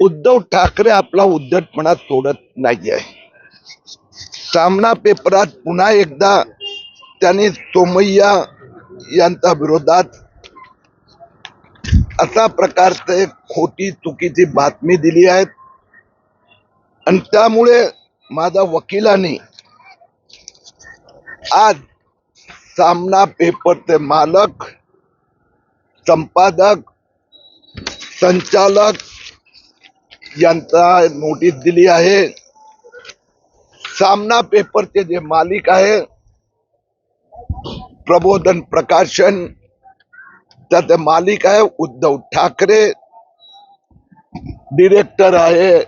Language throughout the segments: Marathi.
उद्धव ठाकरे आपला उद्धटपणा सोडत नाहीये. सामना पेपरात पुन्हा एकदा त्यांनी सोमय्या यांच्या विरोधात असा प्रकारचे खोटी चुकीची बातमी दिली आहे आणि त्यामुळे माझ्या वकिलांनी आज सामना पेपरचे मालक संपादक संचालक यांचा नोटीस दिली आहे. सामना पेपरचे जे मालिक आहे प्रबोधन प्रकाशन त्याचे मालिक आहे उद्धव ठाकरे. डिरेक्टर आहे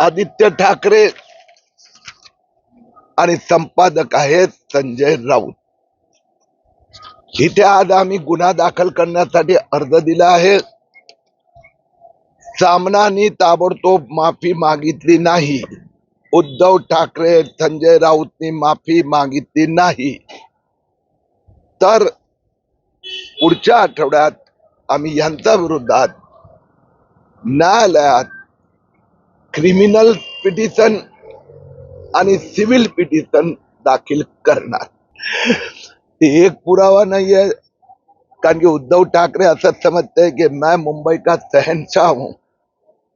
आदित्य ठाकरे. आणि संपादक आहेत संजय राऊत. इथे आज आम्ही गुन्हा दाखल करण्यासाठी अर्ज दिला आहे. सामनानी ताबडतोब माफी मागितली नाही. उद्धव ठाकरे संजय राऊतनी माफी मागितली नाही. तर पुढच्या आठवड्यात आम्ही यांच्या विरोधात न्यायालयात क्रिमिनल पिटिशन आणि सिव्हिल पिटिशन दाखल करणार. ते एक पुरावा नाही आहे कारण की उद्धव ठाकरे असं समजते की मैं मुंबई का शहनशाह हूं.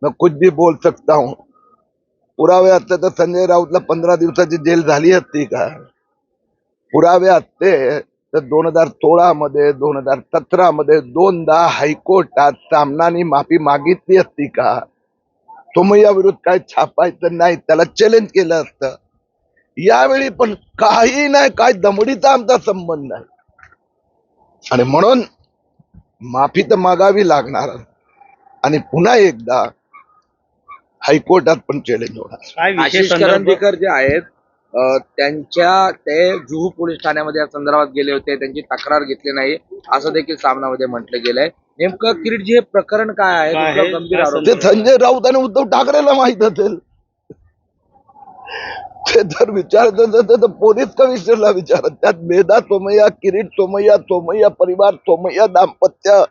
मैं कुछ भी बोल सकता हूँ। पुरावे असते तर संजय राऊतला पंधरा दिवसाची जेल झाली असती का? पुरावे असते तर दोन हजार सोळा मध्ये दोन हजार सतरा मध्ये दोनदा हायकोर्टात सामनानी माफी मागितली असती का? सोमय्या विरुद्ध काय छापायचं नाही त्याला चॅलेंज केलं असतं. यावेळी पण काही नाही काय दमडीचा आमचा संबंध नाही. आणि म्हणून माफी तर मागावी लागणार. आणि पुन्हा एकदा हायकोर्टात पण चॅलेंज होणार काय विशेष आशिष संदर्भ? करंदीकर जे आहेत अ, त्यांच्या ते जुहू पोलीस ठाण्यामध्ये या संदर्भात गेले होते त्यांची तक्रार घेतली नाही असं देखील सामनामध्ये म्हटलं गेलंय. नेमकं किरीटजी हे प्रकरण काय आहे? काय कुठला आहे? गंभीर काय आरोप ते संजय राऊत आणि उद्धव ठाकरेला माहीत असेल. ते जर विचारत असेल तर पोलीस कमिशनरला विचारत. त्यात मेधा सोमय्या किरीट सोमय्या सोमय्या परिवार सोमय्या दाम्पत्य.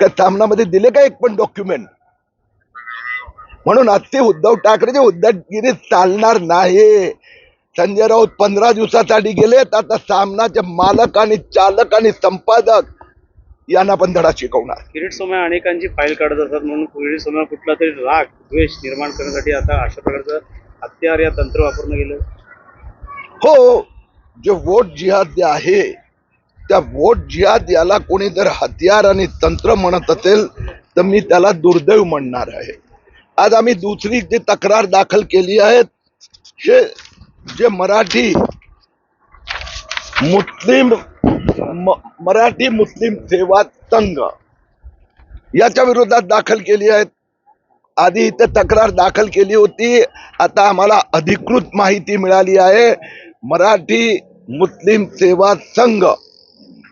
त्या सामनामध्ये दिले का एक पण डॉक्युमेंट म्हणून असे उद्धव ठाकरेचे उद्धवगिरी चालणार नाही. संजय राऊत पंधरा दिवसासाठी गेलेत आता सामनाचे मालक आणि चालक आणि संपादक यांना पण धडा शिकवणार. किरीट सोमया अनेकांची फाईल काढत असतात म्हणून किरीट सोमया कुठला तरी राग द्वेष निर्माण करण्यासाठी आता अशा प्रकारचं हत्यार या तंत्र वापरणं गेलं. हो जे वोट जिहाद जे आहे त्या वोट जिहाद याला कोणी जर हत्यार आणि तंत्र म्हणत असेल तर मी त्याला दुर्दैव म्हणणार आहे. आज आम्ही दुसरी जी तक्रार दाखल केली आहे हे जे मराठी मुस्लिम मराठी मुस्लिम सेवा संघ याच्या विरोधात दाखल केली आहेत. आधी इथे तक्रार दाखल केली होती आता आम्हाला अधिकृत माहिती मिळाली आहे. मराठी मुस्लिम सेवा संघ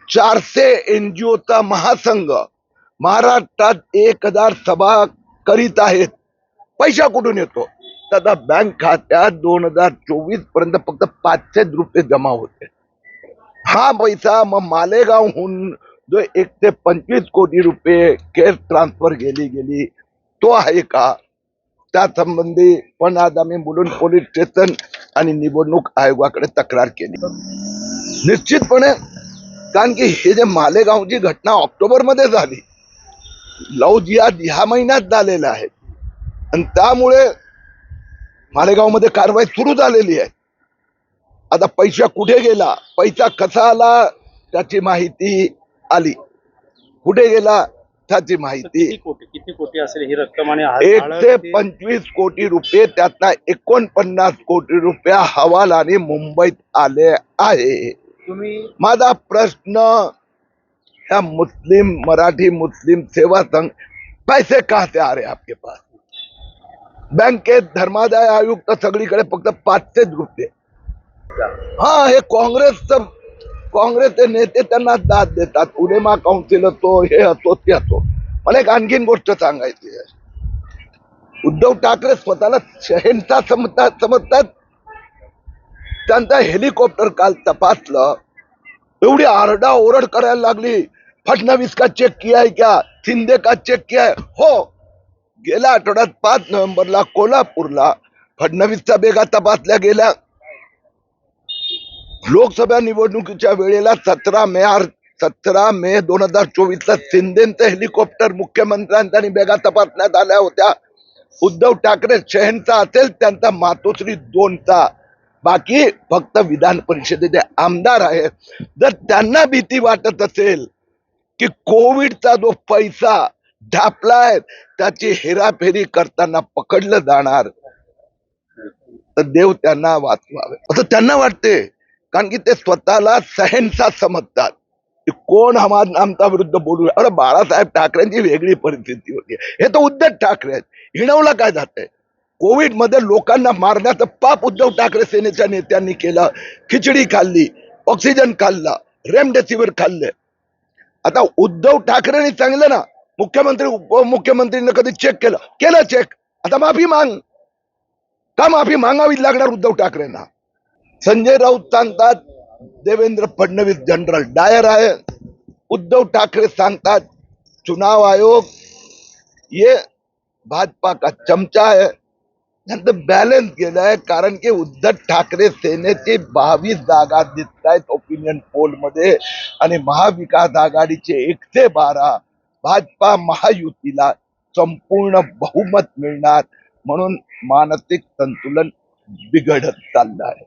चारशे एन जी ओचा महासंघ महाराष्ट्रात एक हजार सभा करीत आहेत. पैसा कुठून येतो? तर आता बँक खात्यात दोन हजार चोवीसपर्यंत फक्त पाचशे रुपये जमा होते. हा पैसा मग मालेगावहून जो एक ते पंचवीस कोटी रुपये केस ट्रान्सफर गेली गेली तो आहे का? त्या संबंधी पण आज आम्ही मुलुंड पोलीस स्टेशन आणि निवडणूक आयोगाकडे तक्रार केली. निश्चितपणे कारण की हे जे मालेगावची घटना ऑक्टोबरमध्ये झाली लव जिहाद ह्या महिन्यात झालेला आहे. आणि त्यामुळे मालेगावमध्ये कारवाई सुरू झालेली आहे. आता पैसा कुठे गेला? पैसा कसा आला त्याची माहिती आली? कुठे गेला त्याची माहिती? किती कोटी असेल ही रक्कम आणि एकशे हा- पंचवीस कोटी रुपये त्यातला एकोणपन्नास कोटी रुपये हवालाने मुंबईत आले आहे. तुम्ही माझा प्रश्न ह्या मुस्लिम मराठी मुस्लिम सेवा संघ पैसे कहाँ से आ रहे आपके पास? बँकेत धर्मादाय आयुक्त सगळीकडे फक्त पाचशेच गुप्ते हा हे काँग्रेसचं काँग्रेसचे नेते त्यांना दाद देतात. उलेमा काउन्सिल असतो हे असो ते असो. मला एक आणखीन गोष्ट सांगायची आहे. उद्धव ठाकरे स्वतःला शहेनचा समजतात समजतात. त्यांचा हेलिकॉप्टर काल तपासलं. एवढी आरडा ओरड करायला लागली. फडणवीस का चेक किया है क्या? शिंदे का चेक किया है हो. गेल्या आठवड्यात पाच नोव्हेंबरला कोल्हापूरला फडणवीसचा बेगा तपासल्या गेल्या. लोकसभा निवडणुकीच्या वेळेला सतरा मे सतरा मे दोन हजार चोवीस ला शिंदेचं हेलिकॉप्टर मुख्यमंत्र्यांचा आणि बेगा तपासण्यात आल्या होत्या. उद्धव ठाकरे शहनचा असेल त्यांचा मातोश्री दोनचा. बाकी फक्त विधान परिषदेचे आमदार आहेत. जर त्यांना भीती वाटत असेल की कोविडचा जो पैसा ढापलाय त्याची हेराफेरी करताना पकडलं जाणार. तर देव त्यांना वाचवावे. असं त्यांना वाटते. कारण की ते स्वतःला सहनसा समजतात. कोण हमार आमचा विरुद्ध बोलू? अरे बाळासाहेब ठाकरेंची वेगळी परिस्थिती होती. हे तर उद्धव ठाकरे आहेत. हिणवलं काय जाते कोविडमध्ये लोकांना मारण्याचं पाप उद्धव ठाकरे सेनेच्या नेत्यांनी केलं. खिचडी खाल्ली ऑक्सिजन खाल्ला रेमडेसिवीर खाल्ले. आता उद्धव ठाकरेंनी चांगलं ना मुख्यमंत्री उपमुख्यमंत्रीनं कधी चेक केलं? केलं चेक आता माफी मांग. का माफी मागावी लागणार उद्धव ठाकरेंना? संजय राऊत सांगतात देवेंद्र फडणवीस जनरल डायर आहे. उद्धव ठाकरे सांगतात चुनाव आयोग ये भाजपा का चमचा है. नंतर बॅलन्स गेलंय कारण की उद्धव ठाकरे सेनेचे बावीस जागा दिसत आहेत ओपिनियन पोलमध्ये आणि महाविकास आघाडीचे एकशे बारा भाजपा महायुतीला संपूर्ण बहुमत मिळणार म्हणून मानसिक संतुलन बिघडत चाललं आहे.